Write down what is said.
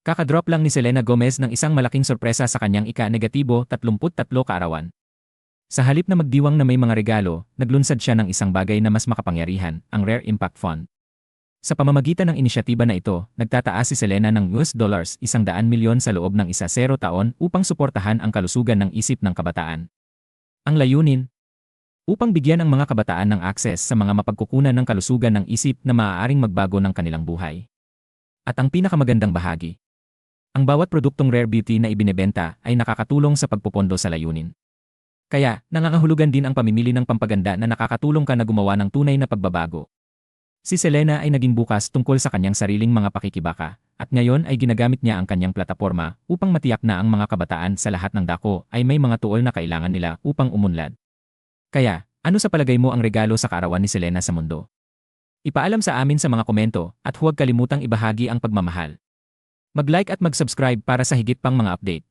Kakadrop lang ni Selena Gomez ng isang malaking sorpresa sa kanyang ika-negatibo 33 kaarawan. Sa halip na magdiwang na may mga regalo, naglunsad siya ng isang bagay na mas makapangyarihan, ang Rare Impact Fund. Sa pamamagitan ng inisyatiba na ito, nagtataas si Selena ng US dollars isang daan milyon sa loob ng isa zero taon upang suportahan ang kalusugan ng isip ng kabataan. Ang layunin, upang bigyan ang mga kabataan ng akses sa mga mapagkukunan ng kalusugan ng isip na maaaring magbago ng kanilang buhay. At ang pinakamagandang bahagi, ang bawat produktong rare beauty na ibinebenta ay nakakatulong sa pagpupondo sa layunin. Kaya, nangangahulugan din ang pamimili ng pampaganda na nakakatulong ka na gumawa ng tunay na pagbabago. Si Selena ay naging bukas tungkol sa kanyang sariling mga pakikibaka, at ngayon ay ginagamit niya ang kanyang plataforma upang matiyak na ang mga kabataan sa lahat ng dako ay may mga tuol na kailangan nila upang umunlad. Kaya, ano sa palagay mo ang regalo sa kaarawan ni Selena sa mundo? Ipaalam sa amin sa mga komento at huwag kalimutang ibahagi ang pagmamahal. Mag-like at mag-subscribe para sa higit pang mga update.